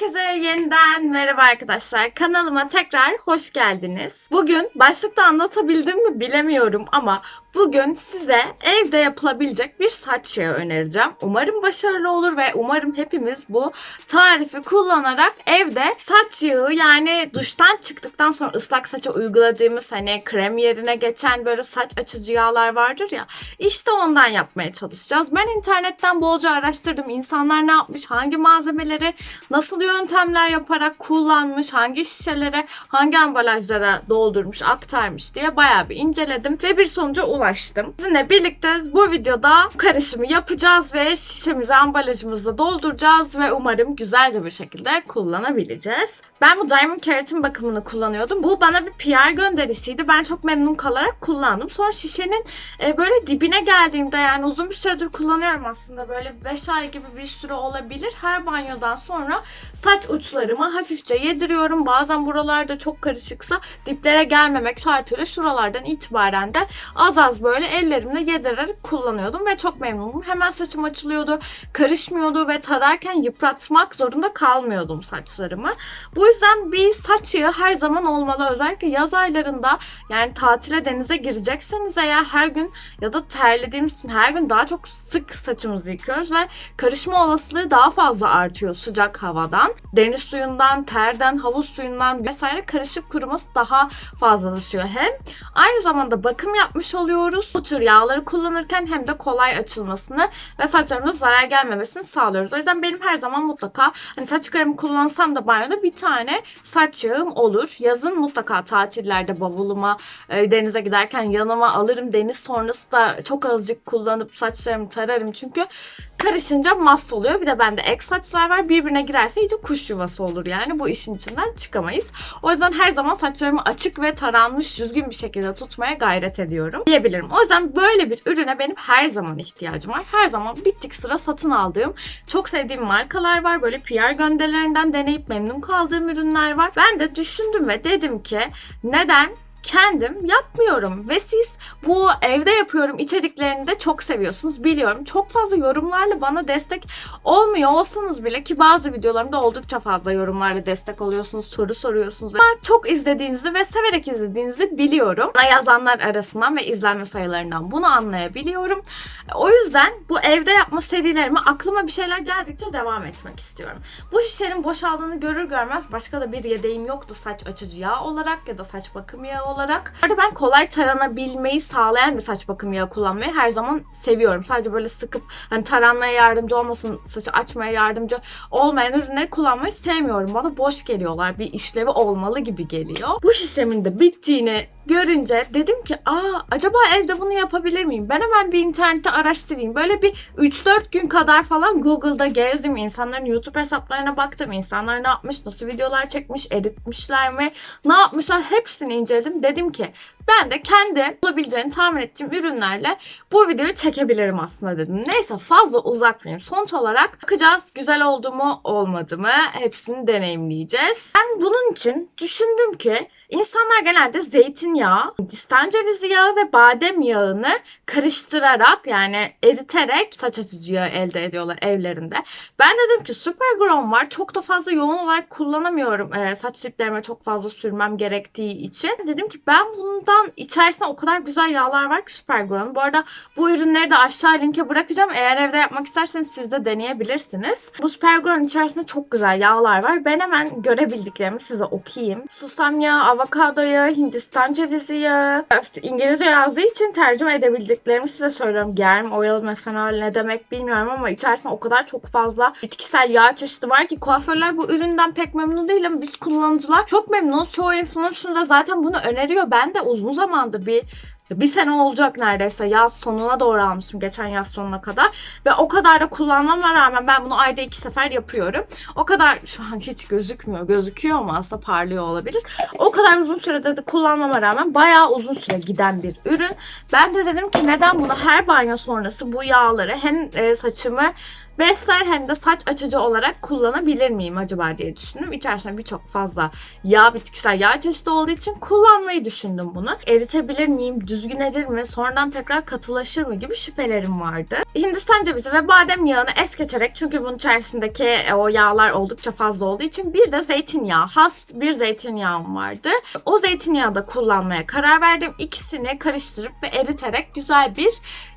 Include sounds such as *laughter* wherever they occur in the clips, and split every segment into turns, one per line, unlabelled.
because I yeniden merhaba arkadaşlar. Kanalıma tekrar hoş geldiniz. Bugün başlıkta anlatabildim mi bilemiyorum ama bugün size evde yapılabilecek bir saç yağı önereceğim. Umarım başarılı olur ve umarım hepimiz bu tarifi kullanarak evde saç yağı yani duştan çıktıktan sonra ıslak saça uyguladığımız hani krem yerine geçen böyle saç açıcı yağlar vardır ya işte ondan yapmaya çalışacağız. Ben internetten bolca araştırdım. İnsanlar ne yapmış, hangi malzemeleri nasıl yöntemler yaparak kullanmış, hangi şişelere, hangi ambalajlara doldurmuş, aktarmış diye bayağı bir inceledim ve bir sonuca ulaştım. Sizinle birlikte bu videoda karışımı yapacağız ve şişemizi, ambalajımızı dolduracağız ve umarım güzelce bir şekilde kullanabileceğiz. Ben bu Diamond Keratin bakımını kullanıyordum. Bu bana bir PR gönderisiydi. Ben çok memnun kalarak kullandım. Sonra şişenin e, böyle dibine geldiğimde yani uzun bir süredir kullanıyorum aslında. Böyle 5 ay gibi bir süre olabilir. Her banyodan sonra saç uçlarıma hafifçe yediriyorum. Bazen buralarda çok karışıksa diplere gelmemek şartıyla şuralardan itibaren de az az böyle ellerimle yedirerek kullanıyordum ve çok memnunum. Hemen saçım açılıyordu, karışmıyordu ve tararken yıpratmak zorunda kalmıyordum saçlarımı. Bu yüzden bir saç yağı her zaman olmalı. Özellikle yaz aylarında yani tatile denize girecekseniz eğer her gün ya da terlediğimiz için her gün daha çok sık saçımızı yıkıyoruz ve karışma olasılığı daha fazla artıyor sıcak havadan. Deniz suyundan, terden, havuz suyundan vesaire karışıp kuruması daha fazlalaşıyor hem. Aynı zamanda bakım yapmış oluyoruz. Bu tür yağları kullanırken hem de kolay açılmasını ve saçlarımıza zarar gelmemesini sağlıyoruz. O yüzden benim her zaman mutlaka hani saç kremi kullansam da banyoda bir tane saç yağım olur. Yazın mutlaka tatillerde bavuluma e, denize giderken yanıma alırım. Deniz sonrası da çok azıcık kullanıp saçlarımı tararım. Çünkü karışınca mahvoluyor. Bir de bende ek saçlar var. Birbirine girerse iyice kuş yuvası olur yani. Bu işin içinden çıkamayız. O yüzden her zaman saçlarımı açık ve taranmış, düzgün bir şekilde tutmaya gayret ediyorum diyebilirim. O yüzden böyle bir ürüne benim her zaman ihtiyacım var. Her zaman bittik sıra satın aldığım, çok sevdiğim markalar var. Böyle PR gönderilerinden deneyip memnun kaldığım ürünler var. Ben de düşündüm ve dedim ki neden kendim yapmıyorum ve siz bu evde yapıyorum içeriklerini de çok seviyorsunuz biliyorum. Çok fazla yorumlarla bana destek olmuyor olsanız bile ki bazı videolarımda oldukça fazla yorumlarla destek oluyorsunuz, soru soruyorsunuz. Ama çok izlediğinizi ve severek izlediğinizi biliyorum. Bana yazanlar arasından ve izlenme sayılarından bunu anlayabiliyorum. O yüzden bu evde yapma serilerime aklıma bir şeyler geldikçe devam etmek istiyorum. Bu şişenin boşaldığını görür görmez başka da bir yedeğim yoktu saç açıcı yağ olarak ya da saç bakım yağı olarak. Bu ben kolay taranabilmeyi sağlayan bir saç bakım yağı kullanmayı her zaman seviyorum. Sadece böyle sıkıp hani taranmaya yardımcı olmasın, saçı açmaya yardımcı olmayan ürünleri kullanmayı sevmiyorum. Bana boş geliyorlar. Bir işlevi olmalı gibi geliyor. Bu şişemin de bittiğini görünce dedim ki aa acaba evde bunu yapabilir miyim? Ben hemen bir internette araştırayım. Böyle bir 3-4 gün kadar falan Google'da gezdim. İnsanların YouTube hesaplarına baktım. İnsanlar ne yapmış, nasıl videolar çekmiş, editmişler mi, ne yapmışlar hepsini inceledim. Dedim ki ben de kendi bulabileceğini tahmin ettiğim ürünlerle bu videoyu çekebilirim aslında dedim. Neyse fazla uzatmayayım. Sonuç olarak bakacağız güzel oldu mu olmadı mı hepsini deneyimleyeceğiz. Ben bunun için düşündüm ki insanlar genelde zeytinyağı, Hindistan cevizi yağı ve badem yağını karıştırarak yani eriterek saç açıcı yağı elde ediyorlar evlerinde. Ben dedim ki Supergrown var. Çok da fazla yoğun olarak kullanamıyorum. Ee, saç diplerime çok fazla sürmem gerektiği için. Dedim ki ben bundan içerisinde o kadar güzel yağlar var ki Supergrown. Bu arada bu ürünleri de aşağı linke bırakacağım. Eğer evde yapmak isterseniz siz de deneyebilirsiniz. Bu Supergrown içerisinde çok güzel yağlar var. Ben hemen görebildiklerimi size okuyayım. Susam yağı, avokado yağı, Hindistan cevizi yağı. İngilizce yazdığı için tercüme edebildiklerimi size söylüyorum. Germ, oil mesela ne demek bilmiyorum ama içerisinde o kadar çok fazla bitkisel yağ çeşidi var ki kuaförler bu üründen pek memnun değil ama biz kullanıcılar çok memnunuz. Çoğu influencer da zaten bunu öneriyor. Ben de uzun zamandır bir bir sene olacak neredeyse yaz sonuna doğru almışım geçen yaz sonuna kadar ve o kadar da kullanmama rağmen ben bunu ayda iki sefer yapıyorum. O kadar şu an hiç gözükmüyor. Gözüküyor ama aslında parlıyor olabilir. O kadar uzun sürede de kullanmama rağmen bayağı uzun süre giden bir ürün. Ben de dedim ki neden bunu her banyo sonrası bu yağları hem e, saçımı besler hem de saç açıcı olarak kullanabilir miyim acaba diye düşündüm. İçerisinde birçok fazla yağ, bitkisel yağ çeşidi olduğu için kullanmayı düşündüm bunu. Eritebilir miyim, düzgün erir mi, sonradan tekrar katılaşır mı gibi şüphelerim vardı. Hindistan cevizi ve badem yağını es geçerek çünkü bunun içerisindeki e, o yağlar oldukça fazla olduğu için bir de zeytinyağı, has bir zeytinyağım vardı. O zeytinyağı da kullanmaya karar verdim. İkisini karıştırıp ve eriterek güzel bir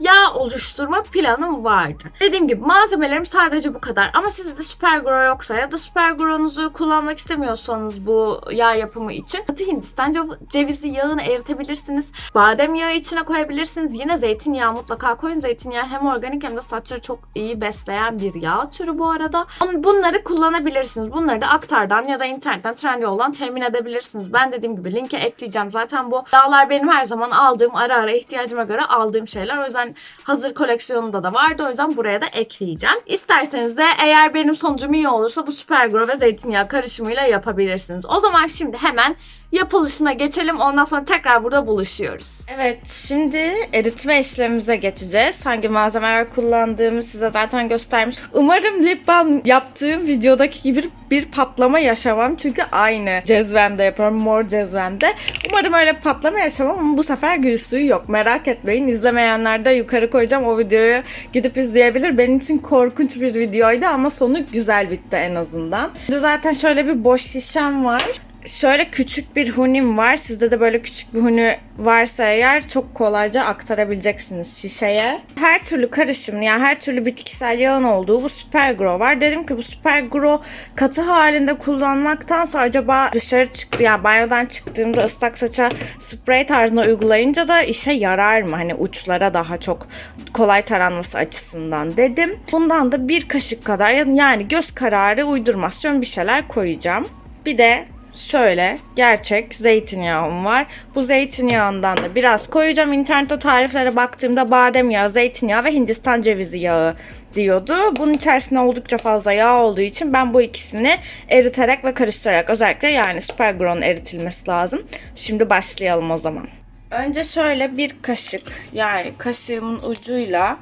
yağ oluşturma planım vardı. Dediğim gibi malzemelerim sadece bu kadar. Ama sizde Supergro yoksa ya da Supergro'nuzu kullanmak istemiyorsanız bu yağ yapımı için katı Hindistan cev- cevizi yağını eritebilirsiniz. Badem yağı içine koyabilirsiniz. Yine zeytinyağı mutlaka koyun. Zeytinyağı hem organik hem de saçları çok iyi besleyen bir yağ türü bu arada. Bunları kullanabilirsiniz. Bunları da aktardan ya da internetten Trendyol'dan temin edebilirsiniz. Ben dediğim gibi linke ekleyeceğim. Zaten bu yağlar benim her zaman aldığım ara ara ihtiyacıma göre aldığım şeyler. O yüzden hazır koleksiyonumda da vardı. O yüzden buraya da ekleyeceğim. İsterseniz de eğer benim sonucum iyi olursa bu Supergro ve zeytinyağı karışımıyla yapabilirsiniz. O zaman şimdi hemen yapılışına geçelim. Ondan sonra tekrar burada buluşuyoruz. Evet, şimdi eritme işlemimize geçeceğiz. Hangi malzemeler kullandığımı size zaten göstermiş. Umarım lip balm yaptığım videodaki gibi bir patlama yaşamam. Çünkü aynı cezvemde yapıyorum, mor cezvemde. Umarım öyle bir patlama yaşamam ama bu sefer gül suyu yok. Merak etmeyin. İzlemeyenler de yukarı koyacağım. O videoyu gidip izleyebilir. Benim için korkunç bir videoydu ama sonu güzel bitti en azından. Şimdi zaten şöyle bir boş şişem var. Şöyle küçük bir hunim var. Sizde de böyle küçük bir huni varsa eğer çok kolayca aktarabileceksiniz şişeye. Her türlü karışım yani her türlü bitkisel yağın olduğu bu Supergro var. Dedim ki bu Supergro katı halinde kullanmaktansa acaba dışarı çıktı yani banyodan çıktığımda ıslak saça sprey tarzında uygulayınca da işe yarar mı? Hani uçlara daha çok kolay taranması açısından dedim. Bundan da bir kaşık kadar yani göz kararı uydurmasyon bir şeyler koyacağım. Bir de şöyle gerçek zeytinyağım var. Bu zeytinyağından da biraz koyacağım. İnternette tariflere baktığımda badem yağı, zeytinyağı ve Hindistan cevizi yağı diyordu. Bunun içerisinde oldukça fazla yağ olduğu için ben bu ikisini eriterek ve karıştırarak özellikle yani Supergro'nun eritilmesi lazım. Şimdi başlayalım o zaman. Önce şöyle bir kaşık yani kaşığımın ucuyla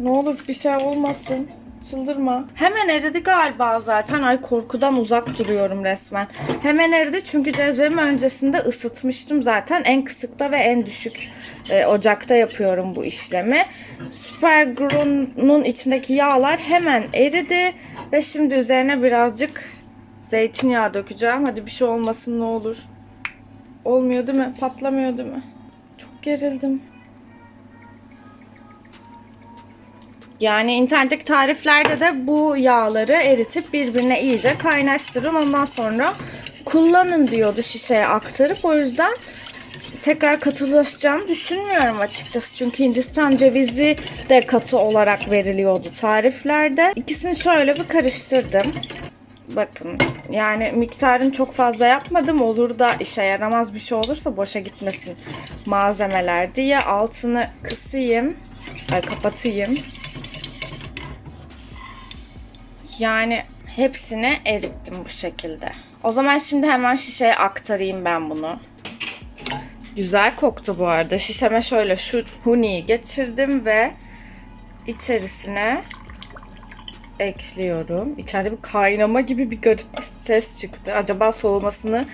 ne olur bir şey olmasın. Çıldırma. Hemen eridi galiba zaten. Ay korkudan uzak duruyorum resmen. Hemen eridi çünkü cezvemi öncesinde ısıtmıştım zaten. En kısıkta ve en düşük e, ocakta yapıyorum bu işlemi. Supergro'nun içindeki yağlar hemen eridi. Ve şimdi üzerine birazcık zeytinyağı dökeceğim. Hadi bir şey olmasın ne olur. Olmuyor değil mi? Patlamıyor değil mi? Çok gerildim. Yani internetteki tariflerde de bu yağları eritip birbirine iyice kaynaştırın. Ondan sonra kullanın diyordu şişeye aktarıp. O yüzden tekrar katılaşacağını düşünmüyorum açıkçası. Çünkü Hindistan cevizi de katı olarak veriliyordu tariflerde. İkisini şöyle bir karıştırdım. Bakın yani miktarını çok fazla yapmadım. Olur da işe yaramaz bir şey olursa boşa gitmesin malzemeler diye altını kısayım. Ay kapatayım. Yani hepsini erittim bu şekilde. O zaman şimdi hemen şişeye aktarayım ben bunu. Güzel koktu bu arada. Şişeme şöyle şu huniyi geçirdim ve içerisine ekliyorum. İçeride bir kaynama gibi bir garip bir ses çıktı. Acaba soğumasını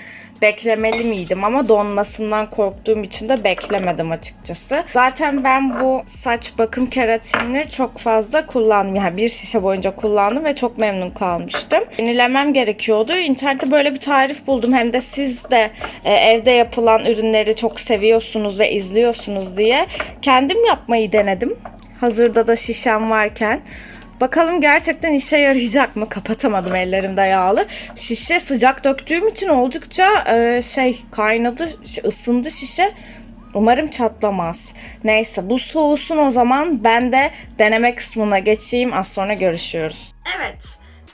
beklemeli miydim ama donmasından korktuğum için de beklemedim açıkçası. Zaten ben bu saç bakım keratinini çok fazla kullandım. Yani bir şişe boyunca kullandım ve çok memnun kalmıştım. Yenilemem gerekiyordu. İnternette böyle bir tarif buldum. Hem de siz de e, evde yapılan ürünleri çok seviyorsunuz ve izliyorsunuz diye kendim yapmayı denedim. Hazırda da şişem varken. Bakalım gerçekten işe yarayacak mı? Kapatamadım ellerimde yağlı. Şişe sıcak döktüğüm için oldukça e, şey kaynadı, ısındı şişe. Umarım çatlamaz. Neyse bu soğusun o zaman. Ben de deneme kısmına geçeyim. Az sonra görüşüyoruz. Evet.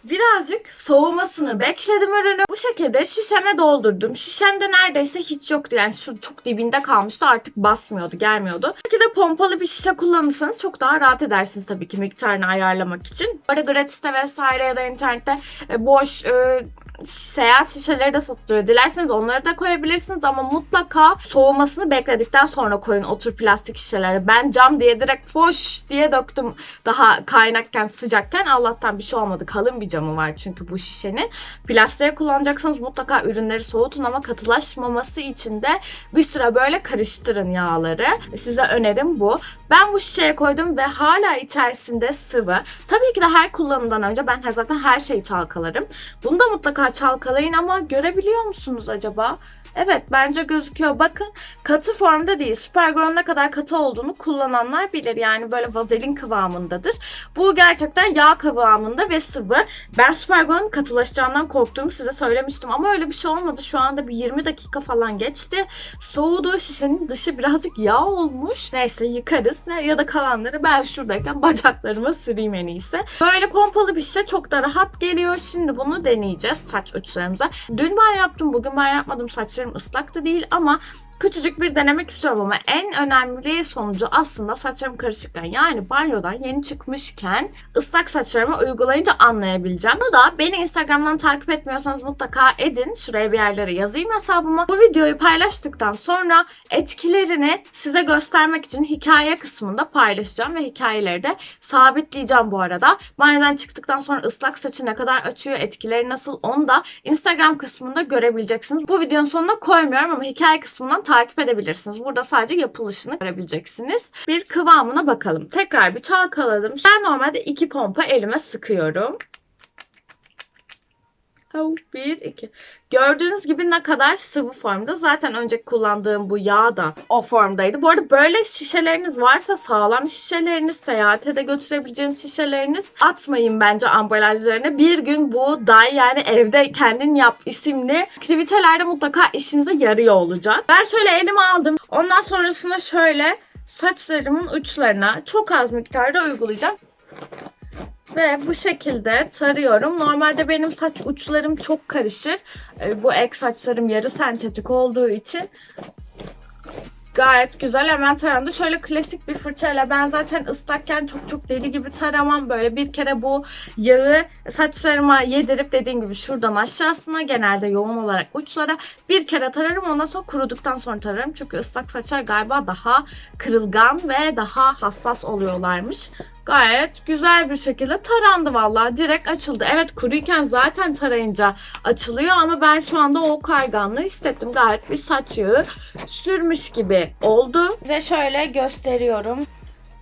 Birazcık soğumasını bekledim ürünü. Bu şekilde şişeme doldurdum. Şişemde neredeyse hiç yoktu. Yani şu çok dibinde kalmıştı. Artık basmıyordu, gelmiyordu. Bu şekilde pompalı bir şişe kullanırsanız çok daha rahat edersiniz tabii ki miktarını ayarlamak için. Arada gratis'te vesaire ya da internette e, boş e, seyahat şişeleri de satılıyor. Dilerseniz onları da koyabilirsiniz ama mutlaka soğumasını bekledikten sonra koyun o tür plastik şişelere. Ben cam diye direkt foş diye döktüm daha kaynakken sıcakken. Allah'tan bir şey olmadı. Kalın bir camı var çünkü bu şişenin. Plastiğe kullanacaksanız mutlaka ürünleri soğutun ama katılaşmaması için de bir süre böyle karıştırın yağları. Size önerim bu. Ben bu şişeye koydum ve hala içerisinde sıvı. Tabii ki de her kullanımdan önce ben zaten her şeyi çalkalarım. Bunu da mutlaka çalkalayın ama görebiliyor musunuz acaba? Evet bence gözüküyor. Bakın katı formda değil. Supergirl'ın ne kadar katı olduğunu kullananlar bilir. Yani böyle vazelin kıvamındadır. Bu gerçekten yağ kıvamında ve sıvı. Ben Supergirl'ın katılaşacağından korktuğumu size söylemiştim. Ama öyle bir şey olmadı. Şu anda bir 20 dakika falan geçti. Soğudu. Şişenin dışı birazcık yağ olmuş. Neyse yıkarız. Ne, ya da kalanları ben şuradayken bacaklarıma süreyim en iyisi. Böyle pompalı bir şişe çok da rahat geliyor. Şimdi bunu deneyeceğiz saç uçlarımıza. Dün ben yaptım. Bugün ben yapmadım. Saçlarım ıslak da değil ama küçücük bir denemek istiyorum ama en önemli sonucu aslında saçlarım karışıkken yani banyodan yeni çıkmışken ıslak saçlarıma uygulayınca anlayabileceğim. Bu da beni Instagram'dan takip etmiyorsanız mutlaka edin. Şuraya bir yerlere yazayım hesabıma. Bu videoyu paylaştıktan sonra etkilerini size göstermek için hikaye kısmında paylaşacağım ve hikayeleri de sabitleyeceğim bu arada. Banyodan çıktıktan sonra ıslak saçı ne kadar açıyor, etkileri nasıl onu da Instagram kısmında görebileceksiniz. Bu videonun sonuna koymuyorum ama hikaye kısmından takip edebilirsiniz. Burada sadece yapılışını görebileceksiniz. Bir kıvamına bakalım. Tekrar bir çalkaladım. Ben normalde iki pompa elime sıkıyorum. Oh, bir, iki. Gördüğünüz gibi ne kadar sıvı formda. Zaten önceki kullandığım bu yağ da o formdaydı. Bu arada böyle şişeleriniz varsa sağlam şişeleriniz, seyahate de götürebileceğiniz şişeleriniz atmayın bence ambalajlarına. Bir gün bu day yani evde kendin yap isimli aktivitelerde mutlaka işinize yarıyor olacak. Ben şöyle elime aldım. Ondan sonrasında şöyle saçlarımın uçlarına çok az miktarda uygulayacağım. Ve bu şekilde tarıyorum. Normalde benim saç uçlarım çok karışır. Ee, Bu ek saçlarım yarı sentetik olduğu için gayet güzel hemen tarandı. Şöyle klasik bir fırçayla ben zaten ıslakken çok çok deli gibi taramam. Böyle bir kere bu yağı saçlarıma yedirip dediğim gibi şuradan aşağısına genelde yoğun olarak uçlara bir kere tararım. Ondan sonra kuruduktan sonra tararım. Çünkü ıslak saçlar galiba daha kırılgan ve daha hassas oluyorlarmış. Gayet güzel bir şekilde tarandı vallahi. Direkt açıldı. Evet kuruyken zaten tarayınca açılıyor ama ben şu anda o kayganlığı hissettim. Gayet bir saç yağı sürmüş gibi oldu. Size şöyle gösteriyorum.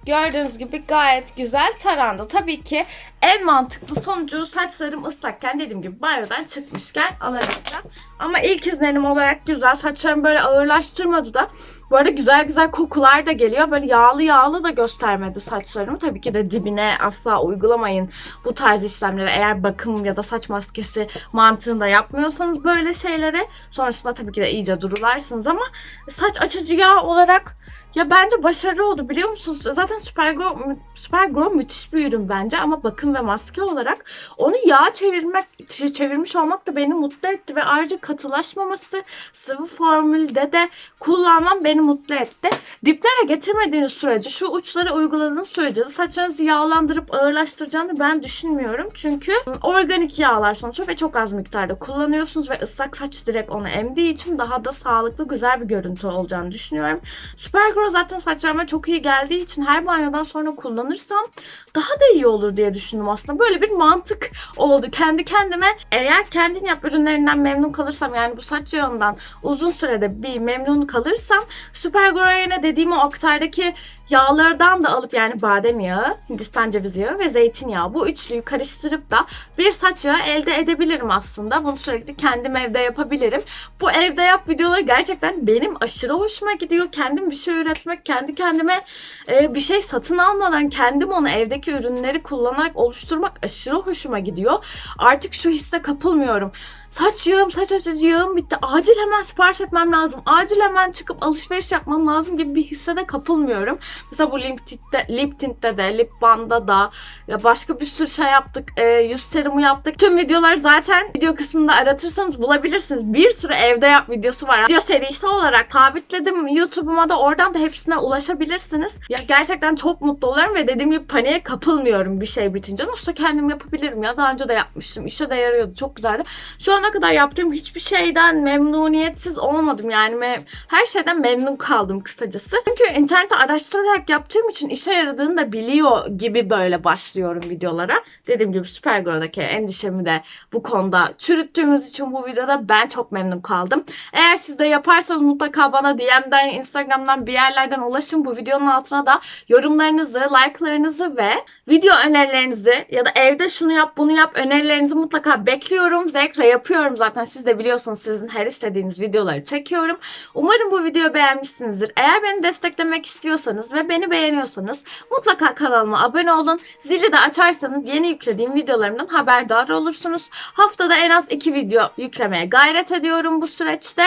Gördüğünüz gibi gayet güzel tarandı. Tabii ki en mantıklı sonucu saçlarım ıslakken dediğim gibi banyodan çıkmışken alabileceğim. Ama ilk izlenim olarak güzel. Saçlarım böyle ağırlaştırmadı da. Bu arada güzel güzel kokular da geliyor. Böyle yağlı yağlı da göstermedi saçlarımı. Tabii ki de dibine asla uygulamayın bu tarz işlemleri. Eğer bakım ya da saç maskesi mantığında yapmıyorsanız böyle şeyleri. Sonrasında tabii ki de iyice durularsınız ama saç açıcı yağ olarak ya bence başarılı oldu biliyor musunuz? Zaten Supergirl, Supergirl müthiş bir ürün bence ama bakım ve maske olarak onu yağ çevirmek çe- çevirmiş olmak da beni mutlu etti ve ayrıca katılaşmaması sıvı formülde de kullanmam beni mutlu etti. Diplere getirmediğiniz sürece şu uçlara uyguladığınız sürece saçlarınızı yağlandırıp ağırlaştıracağını ben düşünmüyorum. Çünkü organik yağlar sonuçta ve çok az miktarda kullanıyorsunuz ve ıslak saç direkt onu emdiği için daha da sağlıklı güzel bir görüntü olacağını düşünüyorum. Supergirl zaten saçlarıma çok iyi geldiği için her banyodan sonra kullanırsam daha da iyi olur diye düşündüm aslında. Böyle bir mantık oldu kendi kendime. Eğer kendin yap ürünlerinden memnun kalırsam yani bu saç yağından uzun sürede bir memnun kalırsam Supergirl yerine dediğim o aktardaki yağlardan da alıp yani badem yağı, Hindistan cevizi yağı ve zeytinyağı bu üçlüyü karıştırıp da bir saç yağı elde edebilirim aslında. Bunu sürekli kendim evde yapabilirim. Bu evde yap videoları gerçekten benim aşırı hoşuma gidiyor. Kendim bir şey üretmek, kendi kendime e, bir şey satın almadan kendim onu evdeki ürünleri kullanarak oluşturmak aşırı hoşuma gidiyor. Artık şu hisse kapılmıyorum. Saç yağım, saç açıcı yağım bitti. Acil hemen sipariş etmem lazım. Acil hemen çıkıp alışveriş yapmam lazım gibi bir hissede kapılmıyorum. Mesela bu lip tint'te, lip tint'te de, lip balm'da da ya başka bir sürü şey yaptık. E, yüz serumu yaptık. Tüm videoları zaten video kısmında aratırsanız bulabilirsiniz. Bir sürü evde yap videosu var. Video serisi olarak sabitledim YouTube'uma da oradan da hepsine ulaşabilirsiniz. Ya gerçekten çok mutlu olurum ve dediğim gibi paniğe kapılmıyorum bir şey bitince. Nasılsa kendim yapabilirim ya. Daha önce de yapmıştım. İşe de yarıyordu. Çok güzeldi. Şu an ana kadar yaptığım hiçbir şeyden memnuniyetsiz olmadım. Yani me- her şeyden memnun kaldım kısacası. Çünkü internette araştırarak yaptığım için işe yaradığını da biliyor gibi böyle başlıyorum videolara. Dediğim gibi Supergirl'daki endişemi de bu konuda çürüttüğümüz için bu videoda ben çok memnun kaldım. Eğer siz de yaparsanız mutlaka bana DM'den, Instagram'dan bir yerlerden ulaşın. Bu videonun altına da yorumlarınızı, like'larınızı ve video önerilerinizi ya da evde şunu yap bunu yap önerilerinizi mutlaka bekliyorum. Zevkle yapıyorum zaten siz de biliyorsunuz sizin her istediğiniz videoları çekiyorum. Umarım bu videoyu beğenmişsinizdir. Eğer beni desteklemek istiyorsanız ve beni beğeniyorsanız mutlaka kanalıma abone olun. Zili de açarsanız yeni yüklediğim videolarımdan haberdar olursunuz. Haftada en az iki video yüklemeye gayret ediyorum bu süreçte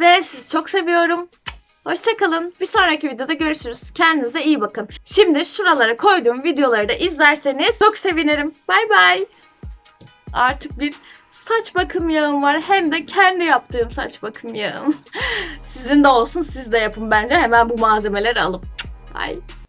ve sizi çok seviyorum. Hoşçakalın. Bir sonraki videoda görüşürüz. Kendinize iyi bakın. Şimdi şuralara koyduğum videoları da izlerseniz çok sevinirim. Bay bay. Artık bir saç bakım yağım var. Hem de kendi yaptığım saç bakım yağım. *laughs* Sizin de olsun siz de yapın bence. Hemen bu malzemeleri alıp. Bye.